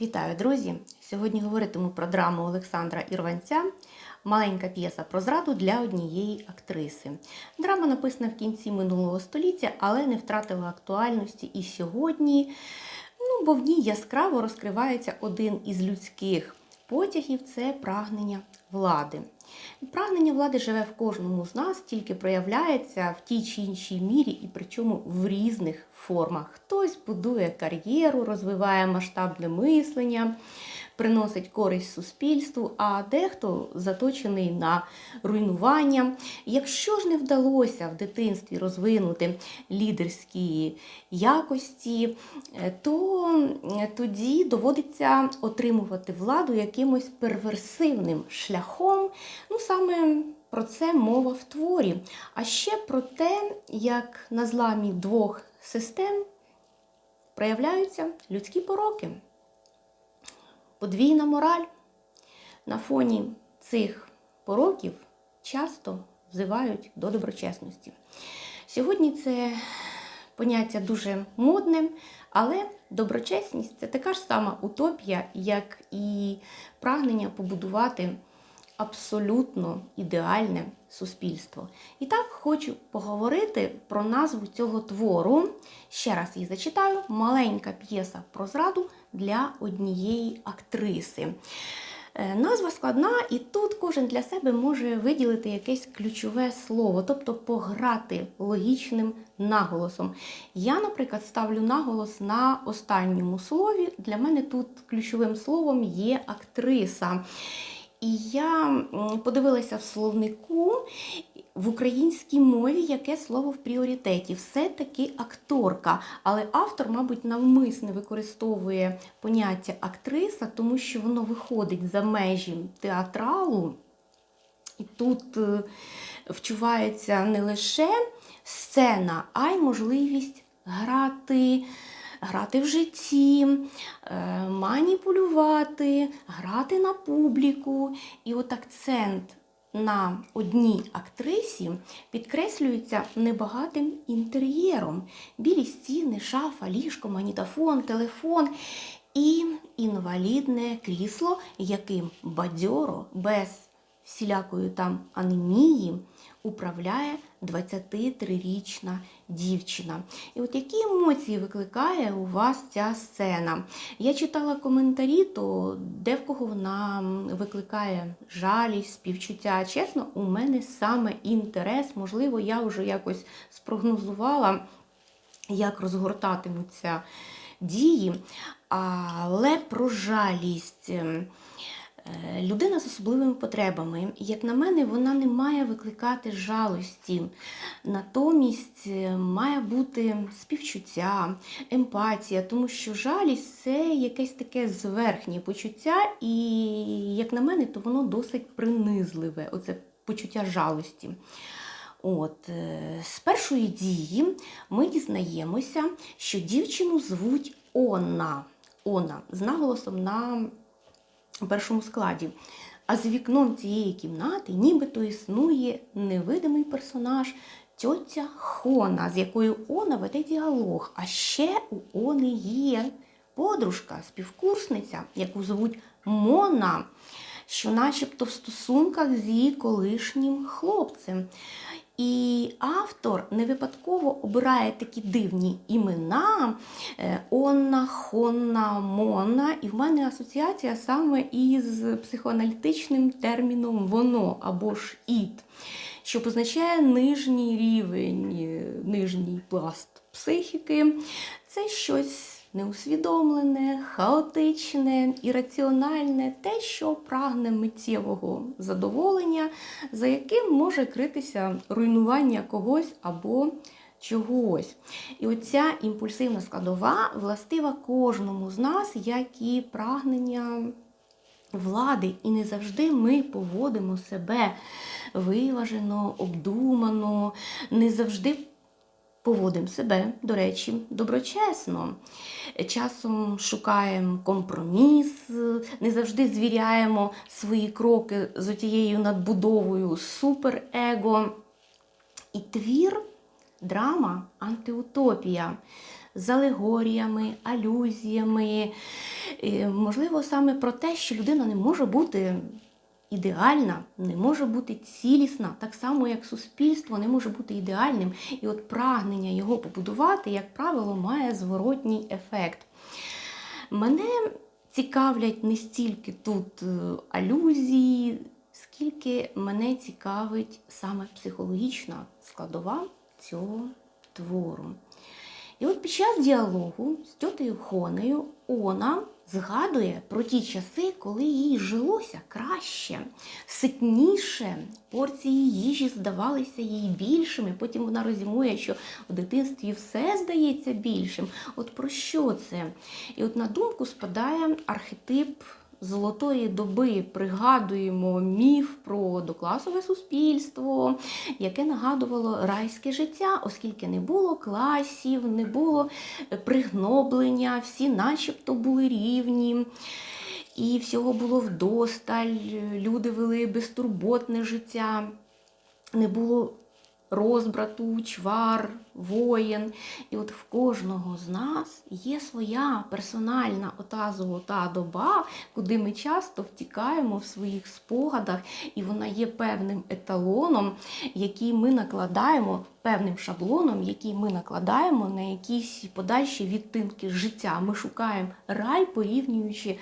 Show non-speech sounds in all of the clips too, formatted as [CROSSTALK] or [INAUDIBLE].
Вітаю, друзі! Сьогодні говоритиму про драму Олександра Ірванця Маленька п'єса про зраду для однієї актриси. Драма написана в кінці минулого століття, але не втратила актуальності і сьогодні, ну, бо в ній яскраво розкривається один із людських потягів це прагнення влади. Прагнення влади живе в кожному з нас, тільки проявляється в тій чи іншій мірі, і причому в різних формах. Хтось будує кар'єру, розвиває масштабне мислення, приносить користь суспільству, а дехто заточений на руйнування. Якщо ж не вдалося в дитинстві розвинути лідерські якості, е, то е, тоді доводиться отримувати владу якимось перверсивним шляхом. Ну, саме про це мова в творі. А ще про те, як на зламі двох систем проявляються людські пороки. Подвійна мораль на фоні цих пороків часто взивають до доброчесності. Сьогодні це поняття дуже модне, але доброчесність це така ж сама утопія, як і прагнення побудувати абсолютно ідеальне суспільство. І так хочу поговорити про назву цього твору. Ще раз її зачитаю: маленька п'єса про зраду для однієї актриси. Е, Назва складна, і тут кожен для себе може виділити якесь ключове слово, тобто пограти логічним наголосом. Я, наприклад, ставлю наголос на останньому слові. Для мене тут ключовим словом є актриса. І я подивилася в словнику в українській мові, яке слово в пріоритеті. Все-таки акторка. Але автор, мабуть, навмисне використовує поняття актриса, тому що воно виходить за межі театралу. І тут е, вчувається не лише сцена, а й можливість грати, грати в житті, е, маніпулювати, грати на публіку. І от акцент на одній актрисі підкреслюється небагатим інтер'єром. Білі стіни, шафа, ліжко, магнітофон, телефон і інвалідне крісло, яким бадьоро без всілякої там анемії управляє 23-річна дівчина. І от які емоції викликає у вас ця сцена? Я читала коментарі, то де в кого вона викликає жалість, співчуття. Чесно, у мене саме інтерес, можливо, я вже якось спрогнозувала, як розгортатимуться дії, але про жалість. Е, Людина з особливими потребами, як на мене, вона не має викликати жалості. Натомість е, має бути співчуття, емпатія, тому що жалість це якесь таке зверхнє почуття, і, як на мене, то воно досить принизливе, оце почуття жалості. От, е, з першої дії ми дізнаємося, що дівчину звуть Онна. Онна з наголосом на у першому складі. А з вікном цієї кімнати нібито існує невидимий персонаж тьотя Хона, з якою Она веде діалог. А ще у Они є подружка, співкурсниця, яку звуть Мона, що начебто в стосунках з її колишнім хлопцем. І автор не випадково обирає такі дивні імена е, Онна, Хонна, Мона. І в мене асоціація саме із психоаналітичним терміном воно або ж іт, що позначає нижній рівень, е, нижній пласт психіки. Це щось неусвідомлене, хаотичне, ірраціональне, те, що прагне миттєвого задоволення, за яким може критися руйнування когось або чогось. І оця імпульсивна складова властива кожному з нас, як і прагнення влади, і не завжди ми поводимо себе виважено, обдумано, не завжди поводимо себе, до речі, доброчесно. Часом шукаємо компроміс, не завжди звіряємо свої кроки з отією надбудовою суперего. І твір драма антиутопія з алегоріями, алюзіями, можливо, саме про те, що людина не може бути ідеальна, не може бути цілісна, так само, як суспільство не може бути ідеальним. І от прагнення його побудувати, як правило, має зворотній ефект. Мене цікавлять не стільки тут е, алюзії, скільки мене цікавить саме психологічна складова цього твору. І от під час діалогу з тьотею Хонею Она згадує про ті часи, коли їй жилося краще, ситніше, порції їжі здавалися їй більшими. Потім вона розумує, що в дитинстві все здається більшим. От про що це? І от на думку спадає архетип золотої доби пригадуємо міф про докласове суспільство, яке нагадувало райське життя, оскільки не було класів, не було пригноблення, всі начебто були рівні. І всього було вдосталь, люди вели безтурботне життя, не було розбрату, чвар, воєн. І от в кожного з нас є своя персональна ота золота доба, куди ми часто втікаємо в своїх спогадах, і вона є певним еталоном, який ми накладаємо, певним шаблоном, який ми накладаємо на якісь подальші відтинки життя. Ми шукаємо рай, порівнюючи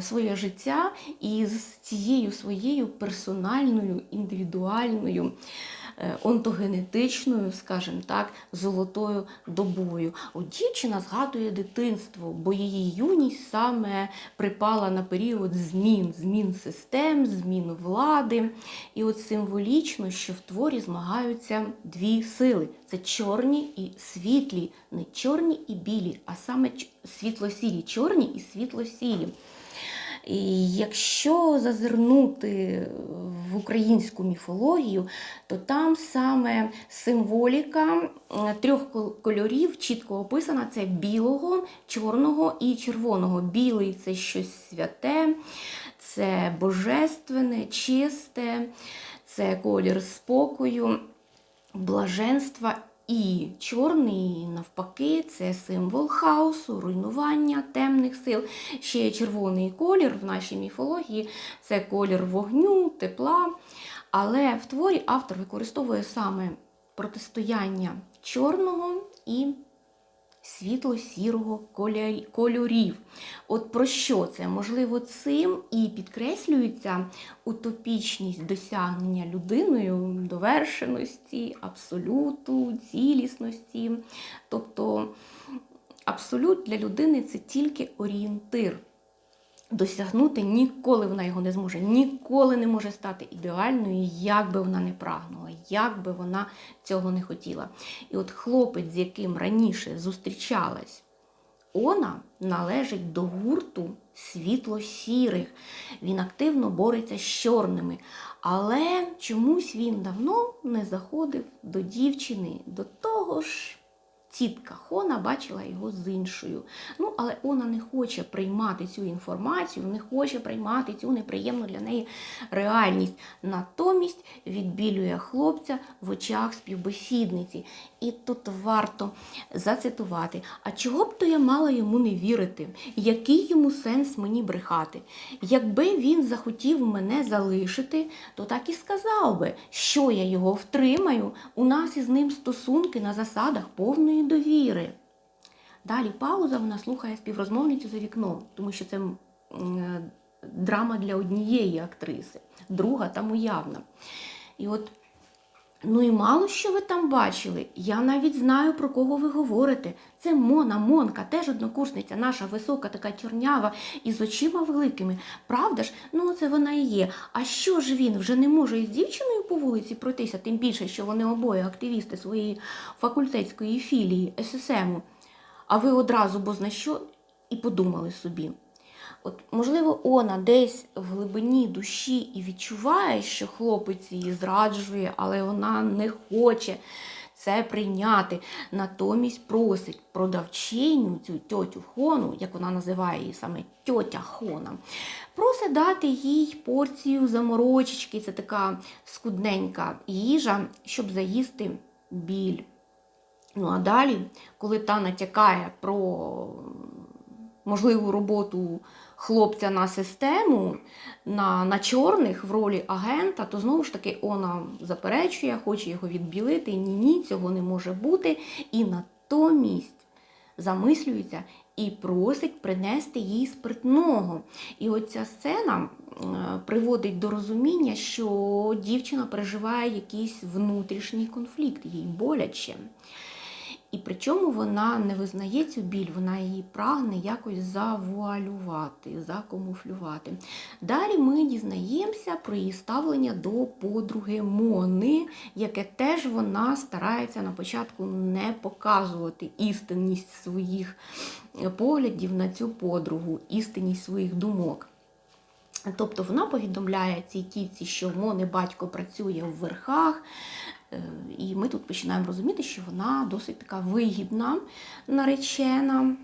своє життя із цією своєю персональною, індивідуальною е, онтогенетичною, скажімо так, золотою добою. От дівчина згадує дитинство, бо її юність саме припала на період змін, змін систем, змін влади. І от символічно, що в творі змагаються дві сили: це чорні і світлі, не чорні і білі, а саме світло-сірі, чорні і світло-сірі. І якщо зазирнути в українську міфологію, то там саме символіка е, трьох кольорів чітко описана: це білого, чорного і червоного. Білий це щось святе, це божественне, чисте, це колір спокою, блаженства. І чорний, навпаки, це символ хаосу, руйнування темних сил. Ще червоний колір в нашій міфології це колір вогню, тепла. Але в творі автор використовує саме протистояння чорного і світло-сірого кольорів. От про що це? Можливо, цим і підкреслюється утопічність досягнення людиною довершеності, абсолюту, цілісності. Тобто абсолют для людини це тільки орієнтир. Досягнути ніколи вона його не зможе, ніколи не може стати ідеальною, як би вона не прагнула, як би вона цього не хотіла. І от хлопець, з яким раніше зустрічалась Она, належить до гурту світло-сірих. Він активно бореться з чорними. Але чомусь він давно не заходив до дівчини, до того ж. Тітка Хона бачила його з іншою. Ну, але вона не хоче приймати цю інформацію, не хоче приймати цю неприємну для неї реальність. Натомість відбілює хлопця в очах співбесідниці. І тут варто зацитувати: а чого б то я мала йому не вірити? Який йому сенс мені брехати? Якби він захотів мене залишити, то так і сказав би, що я його втримаю. У нас із ним стосунки на засадах повної довіри. Далі пауза, вона слухає співрозмовницю за вікном, тому що це е, драма для однієї актриси, друга там уявна. І от, ну і мало що ви там бачили. Я навіть знаю, про кого ви говорите. Це Мона, Монка, теж однокурсниця, наша висока, така чорнява, із очима великими. Правда ж? Ну, це вона і є. А що ж він вже не може із дівчиною по вулиці пройтися, тим більше, що вони обоє активісти своєї факультетської філії ССМу. А ви одразу, бо зна що, і подумали собі. От, можливо, вона десь в глибині душі і відчуває, що хлопець її зраджує, але вона не хоче це прийняти. Натомість просить продавчиню, цю тьотю Хону, як вона називає її саме тьотя Хона, просить дати їй порцію заморочечки, це така скудненька їжа, щоб заїсти біль. Ну а далі, коли та натякає про можливу роботу хлопця на систему, на, на чорних в ролі агента, то знову ж таки вона заперечує, хоче його відбілити. Ні, ні, цього не може бути. І натомість замислюється і просить принести їй спиртного. І оця сцена е, приводить до розуміння, що дівчина переживає якийсь внутрішній конфлікт, їй боляче. І причому вона не визнає цю біль, вона її прагне якось завуалювати, закамуфлювати. Далі ми дізнаємося про її ставлення до подруги Мони, яке теж вона старається на початку не показувати істинність своїх поглядів на цю подругу, істинність своїх думок. Тобто вона повідомляє цій тітці, що Мони батько працює в верхах, Е, і ми тут починаємо розуміти, що вона досить така вигідна наречена.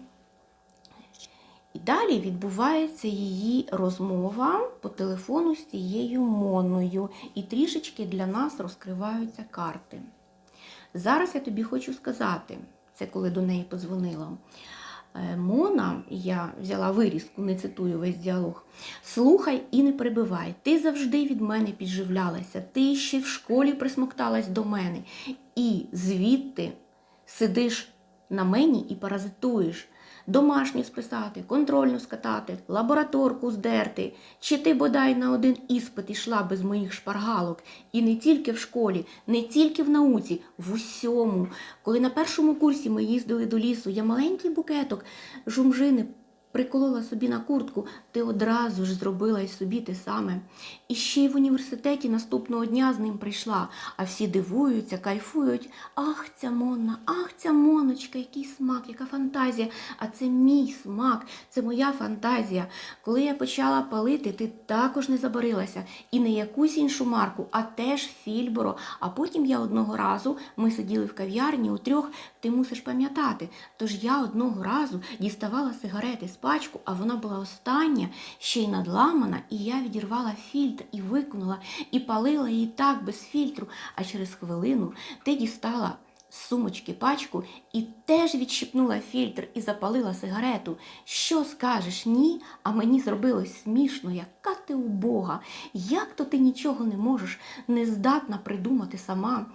І далі відбувається її розмова по телефону з цією Моною. І трішечки для нас розкриваються карти. Зараз я тобі хочу сказати, це коли до неї подзвонила. Е, Мона, я взяла вирізку, не цитую весь діалог. Слухай і не перебивай. Ти завжди від мене підживлялася, ти ще в школі присмокталась до мене. І звідти сидиш на мені і паразитуєш домашню списати, контрольну скатати, лабораторку здерти, чи ти бодай на один іспит ішла без моїх шпаргалок, і не тільки в школі, не тільки в науці, в усьому. Коли на першому курсі ми їздили до лісу, я маленький букеток жумжини приколола собі на куртку, ти одразу ж зробила й собі те саме. І ще й в університеті наступного дня з ним прийшла, а всі дивуються, кайфують. Ах, ця Монна, ах, ця Моночка, який смак, яка фантазія. А це мій смак, це моя фантазія. Коли я почала палити, ти також не забарилася. І не якусь іншу марку, а теж фільборо. А потім я одного разу, ми сиділи в кав'ярні у трьох, ти мусиш пам'ятати. Тож я одного разу діставала сигарети з пачку, а вона була остання, ще й надламана, і я відірвала фільтр і виконала, і палила її так без фільтру. А через хвилину ти дістала з сумочки пачку і теж відщипнула фільтр і запалила сигарету. Що скажеш? Ні? А мені зробилось смішно, яка ти убога, як то ти нічого не можеш, не здатна придумати сама.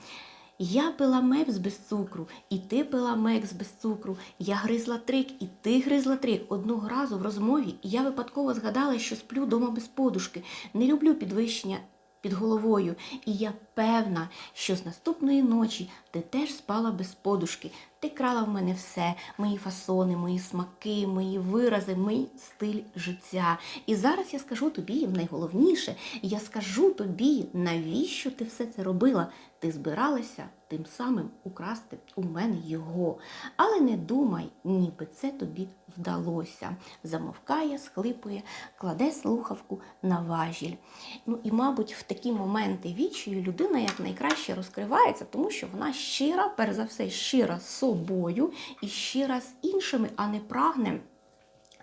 Я пила мепс без цукру, і ти пила мекс без цукру. Я гризла трик, і ти гризла трик. Одного разу в розмові я випадково згадала, що сплю дома без подушки. Не люблю підвищення під головою. І я певна, що з наступної ночі ти теж спала без подушки. Ти крала в мене все, мої фасони, мої смаки, мої вирази, мій стиль життя. І зараз я скажу тобі найголовніше, я скажу тобі, навіщо ти все це робила. Ти збиралася тим самим украсти у мене його. Але не думай, ніби це тобі вдалося. Замовкає, схлипує, кладе слухавку на важіль. Ну і, мабуть, в такі моменти вічою людина якнайкраще розкривається, тому що вона щира, перш за все, щира з собою і щира з іншими, а не прагне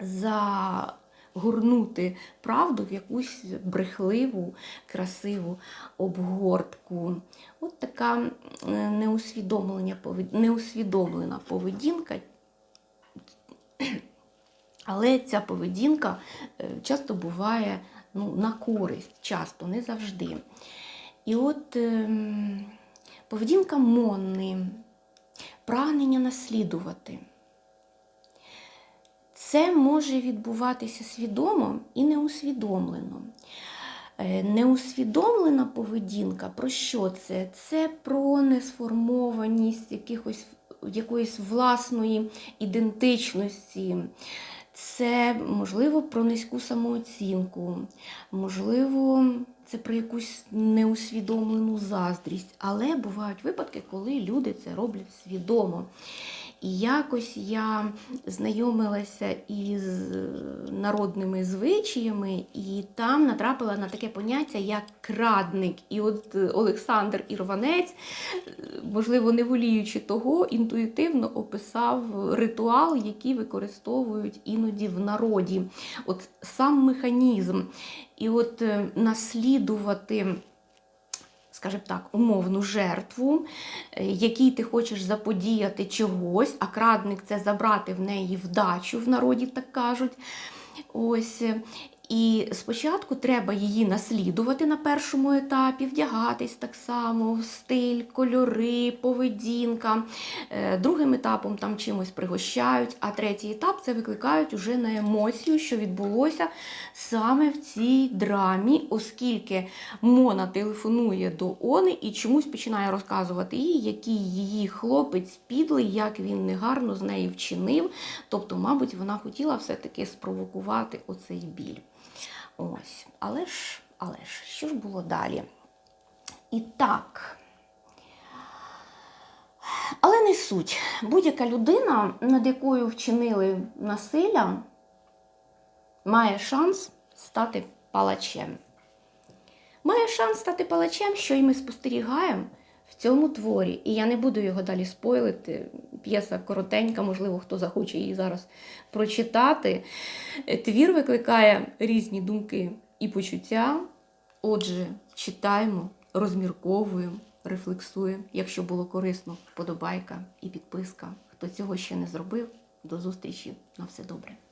за горнути правду в якусь брехливу, красиву обгортку. От така неусвідомлена поведінка. [CLEARS THROAT] Але ця поведінка е, часто буває ну, на користь, часто, не завжди. І от ем, поведінка Монни, прагнення наслідувати. Це може відбуватися свідомо і неусвідомлено. Е, неусвідомлена поведінка, про що це? Це про несформованість якихось, якоїсь власної ідентичності. Це, можливо, про низьку самооцінку, можливо, це про якусь неусвідомлену заздрість. Але бувають випадки, коли люди це роблять свідомо. І якось я знайомилася із народними звичаями, і там натрапила на таке поняття, як крадник. І от Олександр Ірванець, можливо, не воліючи того, інтуїтивно описав ритуал, який використовують іноді в народі. От сам механізм. І от е, наслідувати скажімо так, умовну жертву, е, якій ти хочеш заподіяти чогось, а крадник це забрати в неї вдачу, в народі так кажуть. Ось. І спочатку треба її наслідувати на першому етапі, вдягатись так само, стиль, кольори, поведінка. Е, Другим етапом там чимось пригощають, а третій етап це викликають уже на емоцію, що відбулося саме в цій драмі, оскільки Мона телефонує до Они і чомусь починає розказувати їй, який її хлопець підлий, як він негарно з нею вчинив. Тобто, мабуть, вона хотіла все-таки спровокувати оцей біль. Ось, але ж, але ж, що ж було далі? І так. Але не суть. Будь-яка людина, над якою вчинили насилля, має шанс стати палачем. Має шанс стати палачем, що і ми спостерігаємо в цьому творі. І я не буду його далі спойлити. П'єса коротенька, можливо, хто захоче її зараз прочитати. Е, Твір викликає різні думки і почуття. Отже, читаємо, розмірковуємо, рефлексуємо. Якщо було корисно, вподобайка і підписка. Хто цього ще не зробив, до зустрічі на все добре.